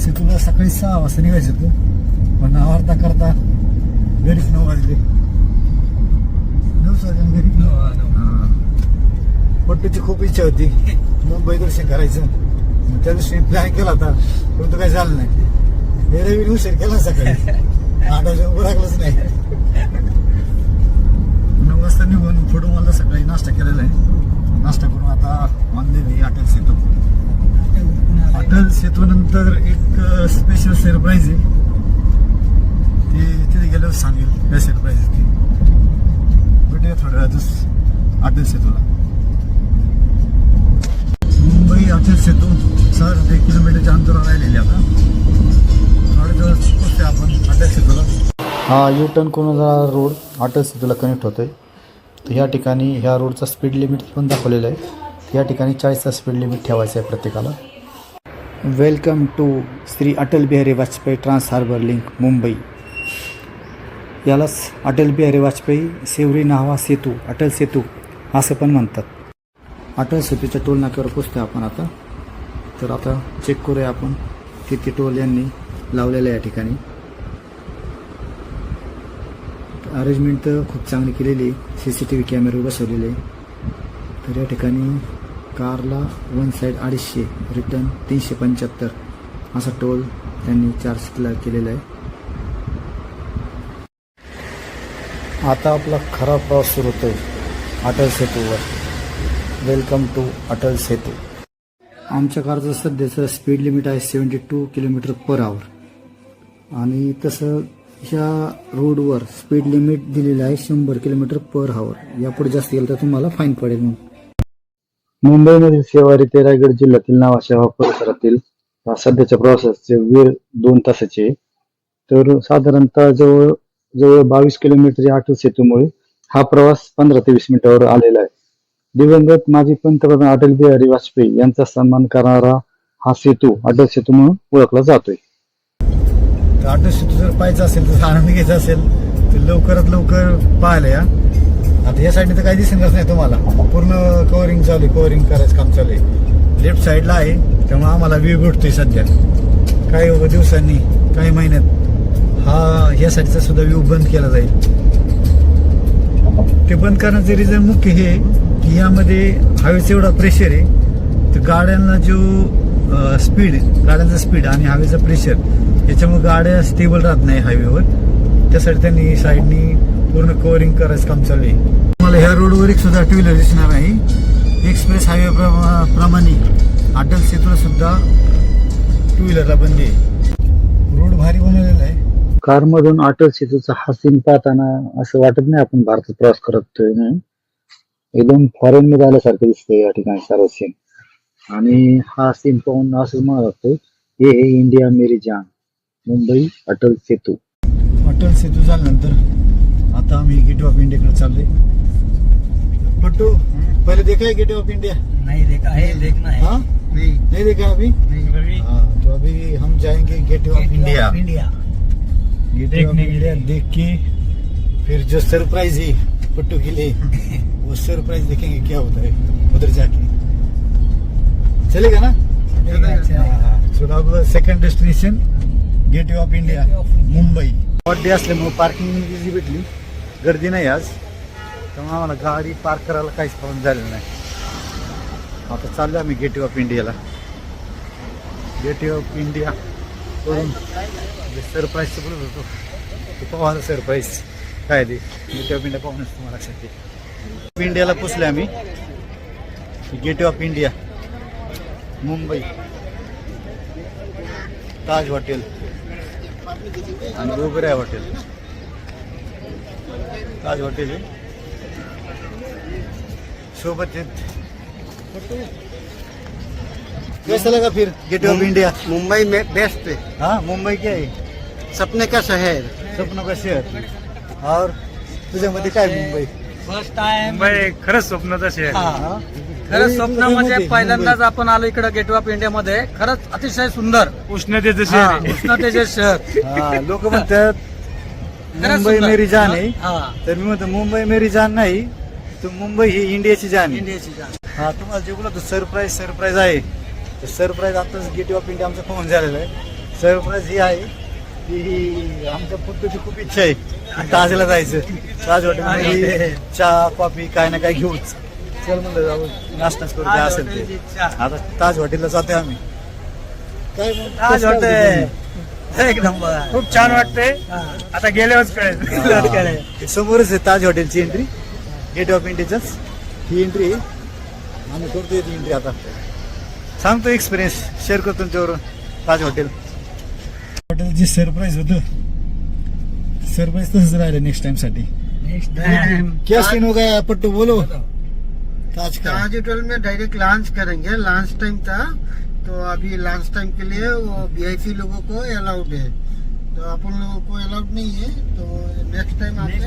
सेतूला सकाळी सहा वाजता निघायचं होतं. पण आवडता करता घरीच नऊ वाजले. घरी. पट्टूची खूप इच्छा होती. मुंबई दर्शन करायचं. त्या दिवशी प्लॅन केला होता. परंतु काही झालं नाही. रवी उशीर केला सकाळी. आठ वाजता उरकलंच नाही. नऊ वाजता निघून पुढून मला सकाळी नाश्ता केलेला आहे नाश्ता करून आता ऑनलाईन अटल सेतू सेतूनंतर एक स्पेशल सरप्राईज आहे. ते तिथे गेल्यावर सांगेल काय सरप्राईज आहे ती भेटूया थोड्या वेळातच अटल सेतूला. मुंबई अटल सेतू सर एक किलोमीटरच्या अंतरावर राहिलेली आता. थोड्या दिवस आपण अटल सेतूला. हा यू टर्न कोणाचा रोड अटल सेतूला कनेक्ट होतोय. तर ह्या ठिकाणी ह्या रोडचा स्पीड लिमिट पण दाखवलेला आहे. या ठिकाणी चाळीसचा स्पीड लिमिट ठेवायचं आहे प्रत्येकाला. Welcome to Shri Atal Bihari Vajpayee trans harbour link Mumbai. यालाच अटल बिहारी वाजपेयी सेवरी नावा सेतू अटल सेतू असं पण म्हणतात. अटल सेतूच्या टोल नाक्यावर पोचतो आपण आता. तर आता चेक करूया आपण किती टोल यांनी लावलेलं आहे या ठिकाणी. अरेंजमेंट तर खूप चांगली केलेली सी सी टी व्ही कॅमेरे बसवलेले आहे. तर या ठिकाणी कारला वन साईड अडीचशे रिटर्न तीनशे पंच्याहत्तर. असा टोल त्यांनी चार्ज केला केलेला आहे. आता आपला खरा प्रवास सुरू होतोय अटल सेतूवर. Welcome to Atal Setu. आमच्या कारचं सध्याचं स्पीड लिमिट आहे seventy two kilometre per hour आणि तसं ह्या रोडवर स्पीड लिमिट दिलेलं आहे शंभर किलोमीटर पर आवर यापुढे जास्त गेलं तर तुम्हाला फाईन पडेल मग मुंबईमधील सेवारी तेरागड जिल्ह्यातील नावाशेवा परिसरातील सध्याच्या प्रवासाचे वेळ दोन तासाचे तर साधारणतः जवळ जवळ बावीस किलोमीटर अटल सेतूमुळे हा प्रवास पंधरा ते वीस मिनिटावर आलेला आहे. दिवंगत माजी पंतप्रधान अटल बिहारी वाजपेयी यांचा सन्मान करणारा हा सेतू अटल सेतू म्हणून ओळखला जातोय. अटल सेतू जर पाहायचा असेल तर आनंद घ्यायचा असेल तर लवकरात लवकर पाहायला या. आता या साईडने तर काही दिसणारच नाही तुम्हाला. पूर्ण कवरिंग चालू आहे कवरिंग करायचं काम चालू आहे. लेफ्ट साईडला आहे त्यामुळे आम्हाला व्ह्यू भेटतोय सध्या. काही दिवसांनी काही महिन्यात हा यासाठीचा साईडचा सुद्धा व्ह्यू बंद केला जाईल. ते बंद करण्याचं रिझन मुख्य हे की यामध्ये हवेचं एवढा प्रेशर आहे तर गाड्यांना जो स्पीड गाड्यांचा स्पीड आणि हवेचा प्रेशर याच्यामुळे गाड्या स्टेबल राहत नाही हायवेवर त्यासाठी त्यांनी साईडनी पूर्ण कव्हरिंग करायचं काम चालू आहे. मला ह्या रोडवर एक सुद्धा टू व्हीलर दिसणार नाही. एक्सप्रेस हायवे प्रमाणे अटल सेतूला सुद्धा टू व्हीलरला बंदी आहे. रोड भारी बनवलेला आहे. कारमधून अटल सेतूचा हा सीन पाहताना असं वाटत नाही आपण भारतात प्रवास करतोय एकदम फॉरेन मध्ये आल्यासारखं दिसतंय या ठिकाणी सर्व सीन आणि हा सीन पाहून असं म्हणत वाटतंय हे हे इंडिया मेरी जान मुंबई अटल सेतू. अटल सेतू झाल्यानंतर आता आम्ही गेट ऑफ़ इंडियाकडे चाललोय पट्टू पहिले देखा है गेट ऑफ़ इंडिया नहीं देखा है देखना है। हाँ? नहीं। नहीं देखा अभी? नहीं। हाँ तो अभी हम जाएँगे gate of India India gate of India देख के फिर जो सरप्राइज़ है पट्टू के लिए वो सरप्राइज़ देखेंगे क्या होता है उधर जाके। चलेगा ना? चलो second destination gate of India. Mumbai असल्यामुळे पार्किंग इझी भेटली गर्दी नाही आज. त्यामुळे आम्हाला गाडी पार्क करायला काहीच प्रॉब्लेम झालेला नाही. आता चाललो आम्ही गेट ऑफ इंडियाला गेट ऑफ इंडिया करून सरप्राईजचं बोलत होतो ते पाहू सरप्राईज काय ते? गेट ऑफ इंडिया पाहूनच तुम्हाला लक्षात येईल इंडियाला पुसले आम्ही. Gate of India Mumbai Taj hotel आणि ओबेराय हॉटेल ताज हॉटेल सोबत कैसा लगा फिर गेट ऑफ इंडिया मुंबई में बेस्ट है। हाँ मुंबई क्या आहे सपने का शहर। स्वप्न का शहर। और तुझ्यामध्ये काय मुंबई? फर्स्ट टाइम मुंबई खरंच स्वप्नाचं शहर. हा. हा? खरंच स्वप्नामध्ये मुंबई. पहिल्यांदाच आपण आलो इकडे गेट ऑफ इंडिया मध्ये. खरंच अतिशय सुंदर. उष्णतेचं हा, शहर. उष्णतेचे शहर. हा लोक म्हणतात मुंबई. मेरी जान आहे हा. तर मी म्हणतो मुंबई मेरी जान नाही तर मुंबई ही इंडियाची जान आहे. इंडियाची जान. हा तुम्हाला जे बोलतो सरप्राईज सरप्राईज आहे. सरप्राईज आताच गेट ऑफ इंडिया आमचा फोन झालेला आहे. सरप्राईज ही आहे की आमच्या पुट्टूची खूप इच्छा आहे ताजला जायचं. ताज हॉटेलमध्ये चहा कॉफी काय ना काय घेऊच. चल म्हणलं जाऊ नाश्ताच करू काय असेल ते. आता ताज हॉटेलला जाते आम्ही. काय? ताज हॉटेल? एक नंबर खूप छान वाटतंय. आता गेल्यावरच कळेल. समोरच आहे ताज हॉटेलची एंट्री गेट ऑफ इंडियाच ही एंट्री आम्ही करतो ती एंट्री आता. सांगतो एक्सपिरियन्स शेअर करतो तुमच्यावर ताज हॉटेल. हॉटेलची सरप्राईज होतं. सरप्राईज तसंच राहिलं नेक्स्ट टाइमसाठी. नेक्स्ट टाइम क्या सीन गया पट्टू बोलो ताज का ताज होटल में डायरेक्ट लॉन्च करेंगे. लॉन्च टाइम था तो अभी लॉन्च टाइम के लिए वो वीआईपी लोगों को अलाउड है। तो अपन लोगों को अलाउड नहीं है तो नेक्स्ट टाइम आते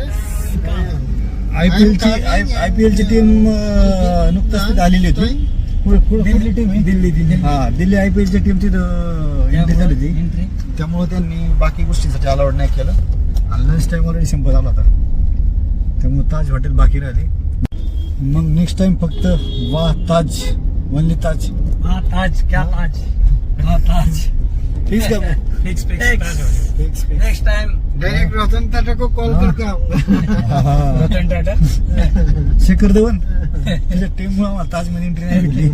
आयपीएल ची आयपीएल ची टीम नुकताच आलेली होती. कुठली टीम दिल्ली दिल्ली हा दिल्ली आयपीएल ची टीम तिथं एंट्री झाली होती. त्यामुळे त्यांनी बाकी गोष्टींसाठी अलाउड नाही केलं. आणि लंच टाइम ऑलरेडी संपत आला होता. त्यामुळे ताज हॉटेल बाकी राहिली. मग नेक्स्ट टाइम फक्त वा ताज वनली ताज. ताज क्या ताज हाँ। Taj fix next time direct Ratan Tata को कॉल करके आऊंगा। रतन टाटा शेखर धवन? त्याच्या टीम मुळे आम्हाला ताजमध्ये एंट्री नाही भेटली.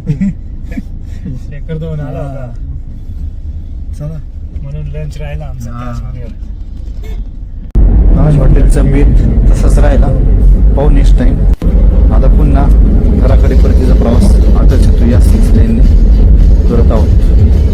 शेखर धवन आला होता. चला. म्हणून लंच राहिला आमचा हा. ताजमध्ये. ताज हॉटेलचा बेत तसाच राहिला. पाहू नेक्स्ट टाइम आता पुन्हा घराकडे परतीचा प्रवास अटल सेतू या सिक्स लेनने करत आहोत